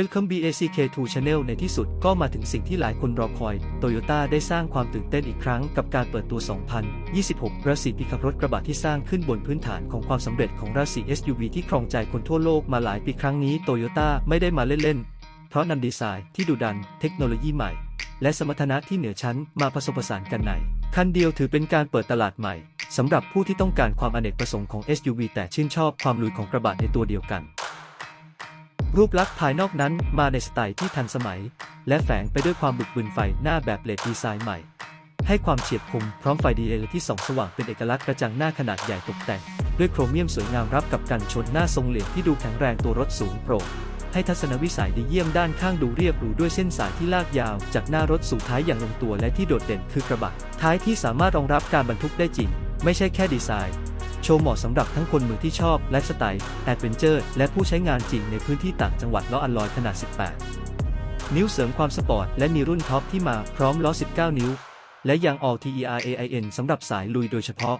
Welcome BACK2 Channel ในที่สุดก็มาถึงสิ่งที่หลายคนรอคอย Toyota ได้สร้างความตื่นเต้นอีกครั้งกับการเปิดตัว 2026 ราศีปีขับรถกระบะที่สร้างขึ้นบนพื้นฐานของความสำเร็จของราศี SUV ที่ครองใจคนทั่วโลกมาหลายปีครั้งนี้ Toyota ไม่ได้มาเล่นๆ เพราะนำดีไซน์ที่ดุดัน เทคโนโลยีใหม่ และสมรรถนะที่เหนือชั้นมาผสมผสานกันใน คันเดียวถือเป็นการเปิดตลาดใหม่สำหรับผู้ที่ต้องการความอเนกประสงค์ของ SUV แต่ชื่นชอบความลุยของกระบะในตัวเดียวกัน รูปลักษณ์ภายนอกนั้นมาในสไตล์ที่ทันสมัย และแฝงไปด้วยความบึกบึนไฟหน้าแบบเลดดีไซน์ใหม่ ให้ความเฉียบคมพร้อมไฟ DL ที่ส่องสว่างเป็นเอกลักษณ์กระจังหน้าขนาดใหญ่ตกแต่ง ด้วยโครเมียมสวยงามรับกับกันชนหน้าทรงเหลี่ยมที่ดูแข็งแรงตัวรถสูงโปร่งให้ทัศนวิสัยดีเยี่ยมด้านข้างดูเรียบหรูด้วยเส้นสายที่ลากยาว จากหน้ารถสู่ท้ายอย่างลงตัวและที่โดดเด่นคือกระบะท้ายที่สามารถรองรับการบรรทุกได้จริง ไม่ใช่แค่ดีไซน์ โชว์เหมาะสำหรับทั้งคนมือที่ชอบไลฟ์สไตล์แอดเวนเจอร์และผู้ใช้งานจริงในพื้นที่ต่างจังหวัดล้ออัลลอยขนาด 18 นิ้วเสริมความสปอร์ตและมีรุ่นท็อปที่มาพร้อมล้อ 19 นิ้ว และยาง All TERAIN สำหรับสายลุยโดยเฉพาะ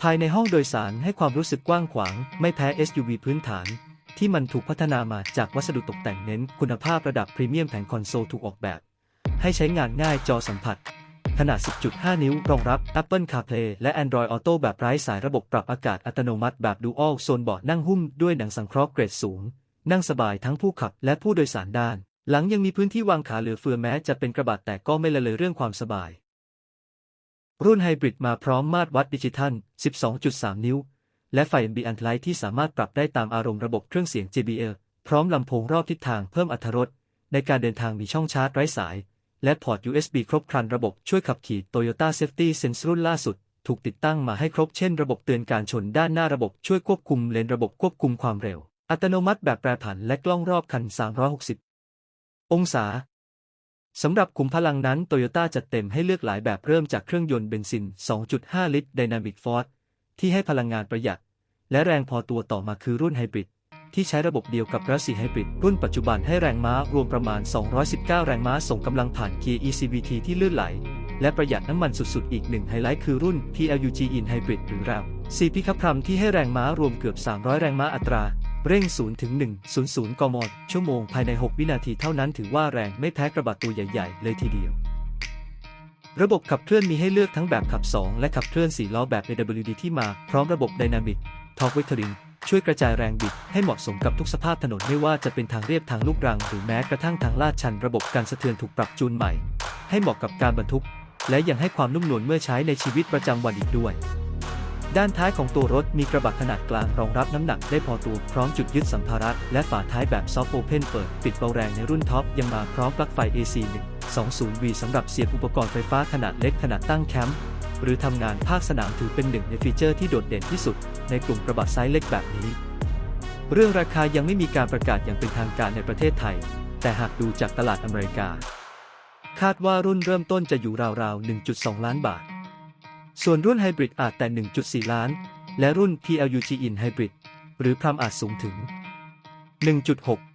ภายในห้องโดยสารให้ความรู้สึกกว้างขวาง ไม่แพ้ SUV พื้นฐานที่มันถูกพัฒนามาจากวัสดุตกแต่งเน้น คุณภาพระดับพรีเมียมแผงคอนโซลถูกออกแบบ ให้ใช้งานง่ายจอสัมผัส ขนาด 10.5 นิ้ว รองรับ Apple CarPlay และ Android Auto แบบไร้สายระบบปรับอากาศอัตโนมัติแบบ Dual โซนเบาะนั่งหุ้มด้วยหนังสังเคราะห์เกรดสูง นั่งสบายทั้งผู้ขับและผู้โดยสารด้าน หลังยังมีพื้นที่วางขาเหลือเฟือแม้จะเป็นกระบะแต่ก็ไม่ละเลยเรื่องความสบาย รุ่นไฮบริดมาพร้อมมาตรวัดดิจิทัล 12.3 นิ้ว และไฟ Ambient Light ที่สามารถปรับได้ตามอารมณ์ระบบเครื่องเสียง JBL พร้อมลำโพงรอบทิศทางเพิ่มอรรถรสในการเดินทางมีช่องชาร์จไร้สาย และพอร์ต USB ครบครันระบบช่วยขับขี่ Toyota Safety Sense รุ่นล่าสุด ถูกติดตั้งมาให้ครบเช่นระบบเตือนการชนด้านหน้าระบบช่วยควบคุมเลนระบบควบคุมความเร็ว อัตโนมัติแบบแปรผันและกล้องรอบคัน 360 องศาสำหรับขุมพลังนั้น Toyota จัดเต็มให้เลือกหลายแบบเริ่มจากเครื่องยนต์เบนซิน 2.5 ลิตร Dynamic Force ที่ให้พลังงานประหยัด และแรงพอตัวต่อมาคือรุ่นไฮบริด ที่ใช้ระบบเดียวกับรัสซีไฮบริดรุ่นปัจจุบันให้แรงม้ารวมประมาณ 219 แรงม้าส่งกำลังผ่านเกียร์ ECVT ที่ลื่นไหล และประหยัดน้ำมันสุดๆ อีกหนึ่งไฮไลท์คือรุ่น PLUG In Hybrid หรือเรา4พิคับพรัมที่ให้แรงม้ารวมเกือบ 300 แรงม้าอัตรา เร่ง 0 ถึง 1 0 0 กมชั่วโมงภายใน 6 วินาทีเท่านั้นถือว่าแรงไม่แพ้กระบะตัวใหญ่ๆ เลยทีเดียวระบบขับเคลื่อนมีให้เลือกทั้งแบบขับ 2 และขับเคลื่อน 4 ล้อแบบ AWD ที่มาพร้อมระบบ Dynamic Torque Vectoring ช่วยกระจายแรงบิดให้เหมาะสมกับทุกสภาพถนนไม่ว่าจะเป็นทางเรียบทางลูกรัง หรือแม้กระทั่งทางลาดชันระบบการสะเทือนถูกปรับจูนใหม่ ให้เหมาะกับการบรรทุก และยังให้ความนุ่มนวลเมื่อใช้ในชีวิตประจำวันอีกด้วย ด้านท้ายของตัวรถมีกระบะขนาดกลางรองรับน้ำหนักได้พอตัวพร้อมจุดยึดสัมภาระและฝาท้ายแบบซอฟต์โอเพนเปิดปิดเบาแรงในรุ่นท็อปยังมาพร้อมปลั๊กไฟ AC 120V สำหรับเสียบอุปกรณ์ไฟฟ้าขนาดเล็กขนาดตั้งแคมป์ หรือทำงานภาคสนามถือเป็นหนึ่งในฟีเจอร์ที่โดดเด่นที่สุด ในกลุ่มกระบะไซส์เล็กแบบนี้ เรื่องราคายังไม่มีการประกาศอย่างเป็นทางการในประเทศไทย แต่หากดูจากตลาดอเมริกา คาดว่ารุ่นเริ่มต้นจะอยู่ราวๆ 1.2 ล้านบาท ส่วนรุ่นไฮบริดอาจแต่ 1.4 ล้าน และรุ่น PLUG In Hybrid หรือพรามอาจสูงถึง 1.6